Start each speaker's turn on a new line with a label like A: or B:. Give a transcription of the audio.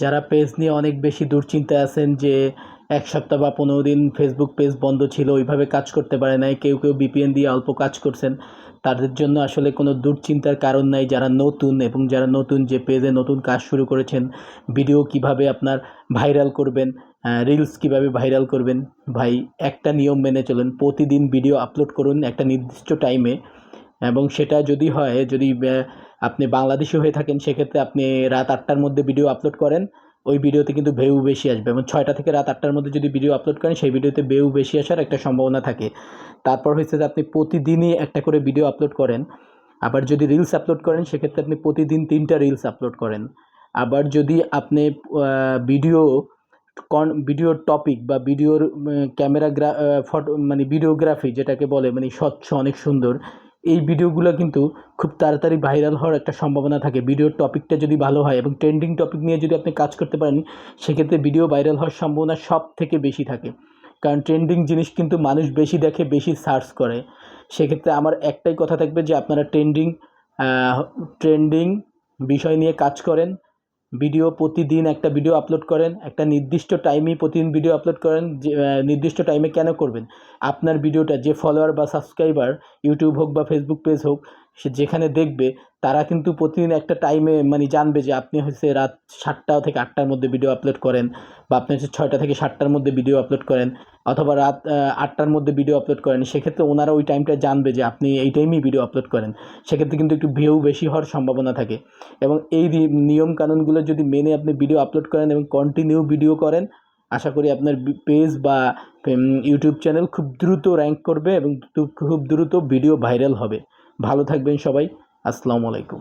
A: যারা পেজ নিয়ে অনেক বেশি দুশ্চিন্তায় আছেন যে এক সপ্তাহ বা পনেরো দিন ফেসবুক পেজ বন্ধ ছিল, ওইভাবে কাজ করতে পারে নাই, কেউ কেউ বিপিএন দিয়ে অল্প কাজ করছেন, তাদের জন্য আসলে কোনো দুশ্চিন্তার কারণ নাই যারা নতুন এবং যারা নতুন যে পেজে নতুন কাজ শুরু করেছেন ভিডিও কীভাবে আপনার ভাইরাল করবেন রিলস কীভাবে ভাইরাল করবেন, ভাই একটা নিয়ম মেনে চলেন, প্রতিদিন ভিডিও আপলোড করুন একটা নির্দিষ্ট টাইমে এবং সেটা যদি হয়, যদি আপনি বাংলাদেশি হয়ে থাকেন, সেক্ষেত্রে আপনি রাত আটটার মধ্যে ভিডিও আপলোড করেন। ওই ভিডিওতে কিন্তু ভেউ বেশি আসবে এবং ছয়টা থেকে রাত আটটার মধ্যে যদি ভিডিও আপলোড করেন, সেই ভিডিওতে ভেউ বেশি আসার একটা সম্ভাবনা থাকে। তারপর হচ্ছে যে আপনি প্রতিদিনই একটা করে ভিডিও আপলোড করেন। আবার যদি রিলস আপলোড করেন, সেক্ষেত্রে আপনি প্রতিদিন তিনটা রিলস আপলোড করেন। আবার যদি আপনি ভিডিও কন ভিডিওর টপিক বা ভিডিওর ক্যামেরা গ্রা ফটো মানে ভিডিওগ্রাফি যেটাকে বলে মানে স্বচ্ছ, অনেক সুন্দর এই ভিডিওগুলো কিন্তু খুব তাড়াতাড়ি ভাইরাল হওয়ার একটা সম্ভাবনা থাকে। ভিডিওর টপিকটা যদি ভালো হয় এবং ট্রেন্ডিং টপিক নিয়ে যদি আপনি কাজ করতে পারেন, সেক্ষেত্রে ভিডিও ভাইরাল হওয়ার সম্ভাবনা সব থেকে বেশি থাকে। কারণ ট্রেন্ডিং জিনিস কিন্তু মানুষ বেশি দেখে, বেশি সার্চ করে। সেক্ষেত্রে আমার একটাই কথা থাকবে যে আপনারা ট্রেন্ডিং ট্রেন্ডিং বিষয় নিয়ে কাজ করেন। ভিডিও প্রতিদিন একটা ভিডিও আপলোড করেন, একটা নির্দিষ্ট টাইমেই প্রতিদিন ভিডিও আপলোড করেন, যে নির্দিষ্ট টাইমে কেন করবেন? আপনার ভিডিওটা যে ফলোয়ার বা সাবস্ক্রাইবার ইউটিউব হোক বা ফেসবুক পেজ হোক, সে যেখানে দেখবে তারা কিন্তু প্রতিদিন একটা টাইমে মানে জানবে যে আপনি হচ্ছে রাত সাতটা থেকে আটটার মধ্যে ভিডিও আপলোড করেন বা আপনি হচ্ছে ছয়টা থেকে সাতটার মধ্যে ভিডিও আপলোড করেন অথবা রাত আটটার মধ্যে ভিডিও আপলোড করেন। সেক্ষেত্রে ওনারা ওই টাইমটা জানবে যে আপনি এই টাইমেই ভিডিও আপলোড করেন। সেক্ষেত্রে কিন্তু একটু ভিউ বেশি হওয়ার সম্ভাবনা থাকে। এবং এই নিয়ম কানুনগুলো যদি মেনে আপনি ভিডিও আপলোড করেন এবং কন্টিনিউ ভিডিও করেন, আশা করি আপনার পেজ বা ইউটিউব চ্যানেল খুব দ্রুত র্যাঙ্ক করবে এবং খুব দ্রুত ভিডিও ভাইরাল হবে। ভালো থাকবেন সবাই। আসসালামু আলাইকুম।